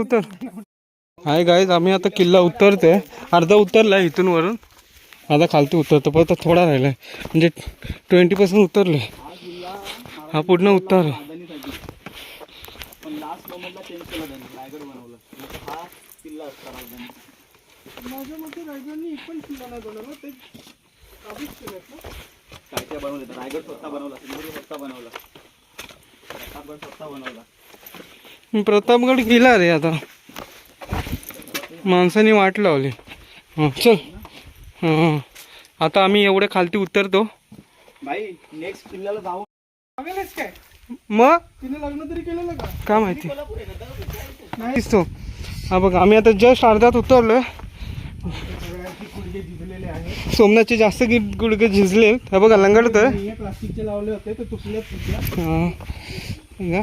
उतर. Hi guys आम्ही आता किल्ला उतरतोय. अर्धा उतरलाय इथून वरून. आता खालती उतरतो पण आता थोडा राहिलाय. म्हणजे ट्वेंटी पर्सेंट उतरले हा पूर्ण उतार. रायगड काय काय बनवलं रायगड स्वतः बनवला सिंधुदुर्ग स्वतः बनवला. स्वतः बनवला. प्रतापगड गेला रे आता. माणसाने वाट लावली. हां चल. हां आता आम्ही एवढे खालती उतरतो. भाई नेक्स्ट किल्ल्याला जाऊ. काय? मग? तिने लग्न तरी केलेलं का? काय माहिती? नाहीच तो. हा बघ आम्ही आता जस्ट अर्ध्यात आहेत. सोमनाथचे जास्त गुडघे झिजले. हा बघा लंगडतोय. हे प्लास्टिकचे लावले होते ते तुटलेत तुटल्या हां.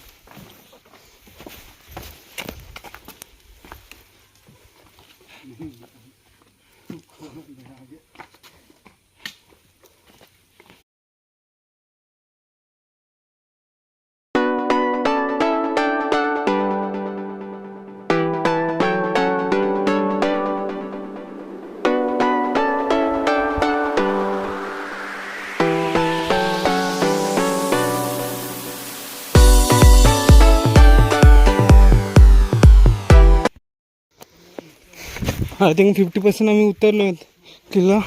आय थिंक फिफ्टी पर्सेंट आम्ही उतरलो आहेत. किल्ला.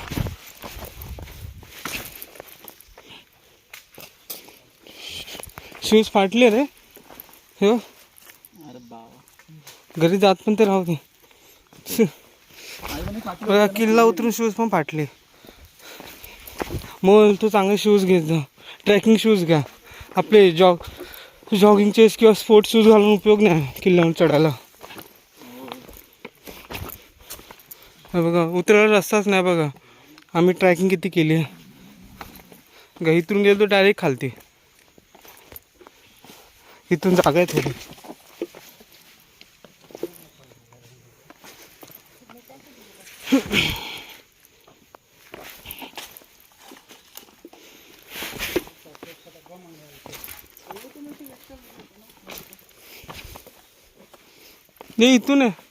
शूज फाटले रे. हो घरी जात पण ते राहू दे. बघा किल्ला उतरून शूज पण फाटले. मग तू चांगले शूज घेत जा. ट्रॅकिंग शूज घ्या. आपले जॉग जॉगिंगचे किंवा स्पोर्ट्स शूज घालून उपयोग नाही किल्ल्यावर चढायला. हे बघा, उतरायला रस्ताच नाही बघा. आम्ही ट्रॅकिंग किती केली डायरेक्ट खालती. इथून जागा आहे थोडी. नाही आहे.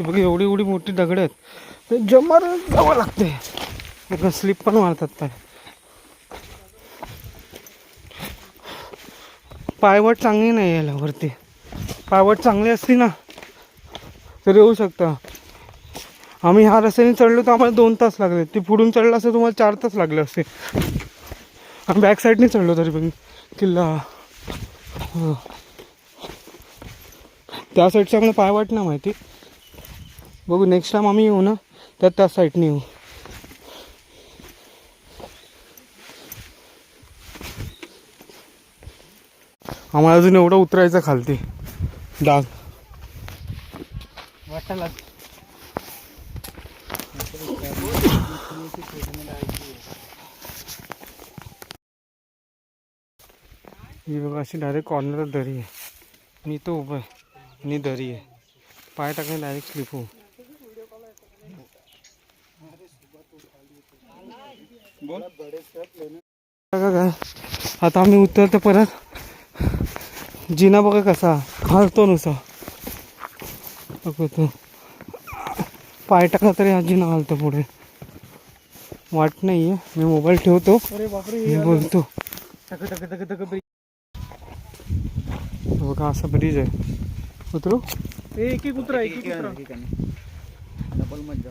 बघ एवढी एवढी मोठी दगड आहेत. ते जमार जावं लागते आता स्लिप पण मारतात पाय. पायवट चांगली नाही यायला वरती. पायवट चांगली असती ना तर येऊ शकता. आम्ही ह्या रस्त्याने चढलो तर आम्हाला दोन तास लागले. ती पुढून चढलं असतं तुम्हाला चार तास लागले असते. आम्ही बॅक साईडने चढलो तरी पण. किल्ला. हो. त्या साईडचं आम्हाला पाय वाटणं माहिती. बघू नेक्स्ट टाईम आम्ही येऊ ना तर त्या साईडने येऊ. आम्हाला अजून एवढं उतरायचं खालती. डाग. वाटायला ही बघा अशी डायरेक्ट कॉर्नर दरी आहे. मी तो उभं आहे. आणि दरी आहे पाय टाकणे डायरेक्ट स्लिप होऊ बघा आता आम्ही उतरतो परत जिना बघा कसा हलतो नुसा बघतो पाय टाकला तरी हा जिना हलतो पुढे वाट नाही आहे मी मोबाईल ठेवतो मी बोलतो बघा असा ब्रिज आहे उतरू ए एक एक उतरा एक एक उतरा डबल मज्जा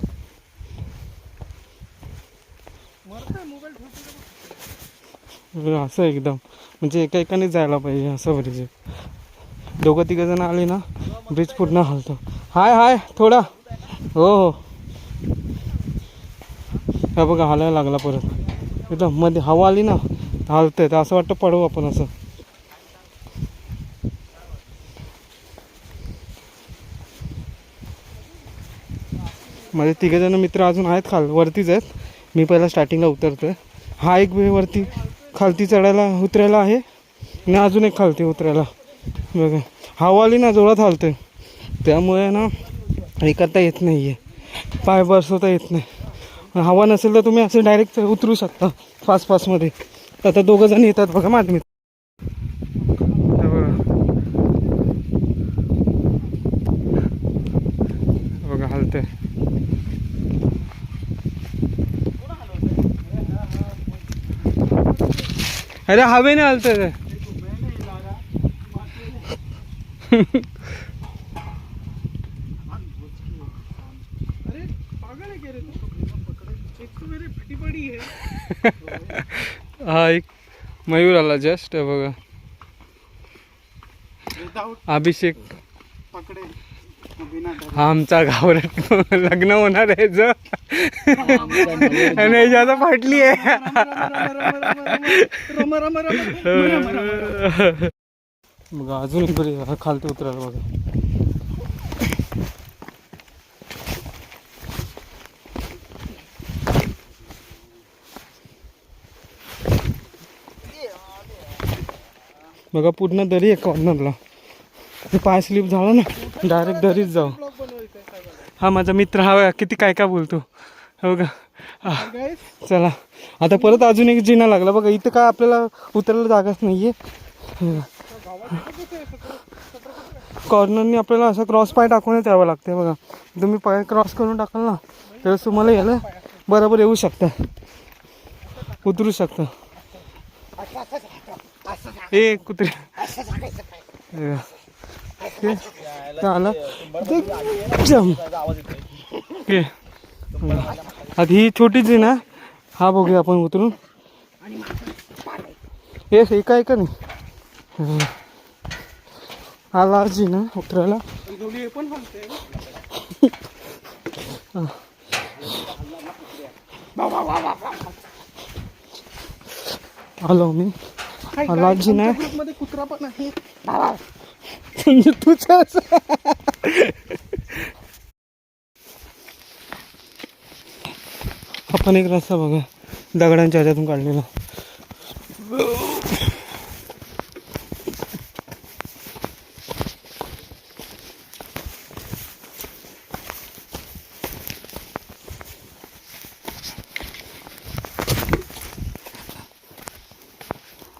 बघा, असं एकदम. म्हणजे एका एकाने जायला पाहिजे असं ब्रिज आहे दोघं तिघं जण आले ना ब्रिज पूर्ण हलतो. हाय हाय थोडा. हो हो. हा बघा हालायला लागला परत. एकदम मध्ये हवा आली ना हलतंय. तर असं वाटतं पडू आपण असं. माझे तिघेजण मित्र अजून आहेत खाल वरतीच आहेत. मी पहिला स्टार्टिंगला उतरतोय. हा एक वेळ वरती खालती चढायला उतरायला आहे. आणि अजून एक खालती उतरायला. बघा हवा आली ना जोरात हालते त्यामुळे ना हे करता येत नाही आहे पाय बसवता येत नाही. हवा नसेल तर तुम्ही असे डायरेक्ट उतरू शकता फास्ट फास्टमध्ये आता दोघं जण येतात बघा माझे मित्र हे बघा हे बघा हलते अरे हवेने हलते ते अरे पागल है एक मयूर आला जस्ट बघा. अभिषेक. पकड़े. हा आमचा गावरात लग्न होणार आहे जो. आणि याची फाटली आहे. रम बघा अजून बरी खालती उतरायला बघा. बघा पूर्ण दरी आहे कॉर्नरला ते पाय स्लिप झाला ना डायरेक्ट दरीच जाऊ. हा माझा मित्र हा किती काय काय बोलतो. हो का? हा. चला. आता परत अजून एक जिना लागला. बघा इथं काय आपल्याला उतरायला जागाच नाहीये. हो कॉर्नरनी आपल्याला असं क्रॉस पाय टाकूनच यावं लागते बघा. तुम्ही पाय क्रॉस करून टाकाल ना तर तुम्हाला यायला बरोबर येऊ शकता. उतरू शकता. ए कुत्रे. हो ओके. आला आता ही छोटी जी ना. हा बघूया आपण उतरून. हे एका एका नाही. लास्ट जी ना उतरायला. आलो मी. हा लास्ट जी ना. कुत्रा पण आहे. म्हणजे तुझं आपण एक रस्ता बघा दगडांच्या ह्याच्यातून काढलेला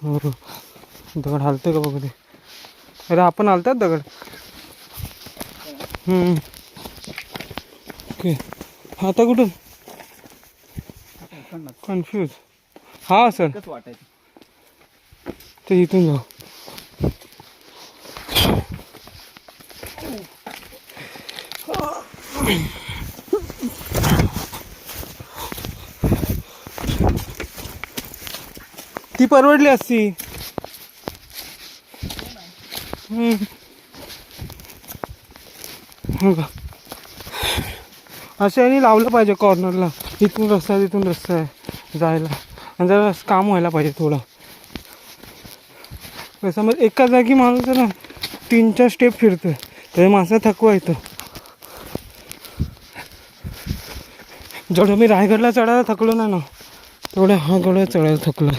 हो दगड हालते का बघू ते अरे आपण आलतात दगड. हम्म. ओके आता कुठून? कन्फ्यूज हा सर वाटायचं ते. इथून जाऊ. ती परवडली असती. हम्म. हो का? असं लावलं पाहिजे कॉर्नरला इथून रस्ता आहे तिथून रस्ता आहे जायला. आणि जरा काम व्हायला पाहिजे थोडं. कसं मग एका जागी माणूस आहे ना तीन चार स्टेप फिरतो तर माणसा थकवा येतो. जेवढं मी रायगडला चढायला थकलो नाही ना तेवढ्या हा गडला चढायला थकलो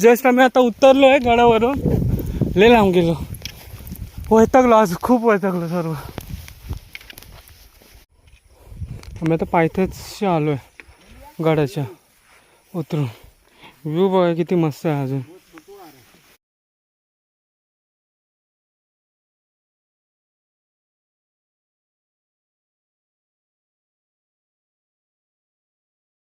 जस्ट आम्ही आता उतरलो आहे गडावरून. लय लांब गेलो. वैतागलो आज खूप वैतागलो सर्व. आम्ही आता पायथ्याशी आलो आहे गडाच्या उतरून. व्ह्यू बघा किती मस्त आहे अजून.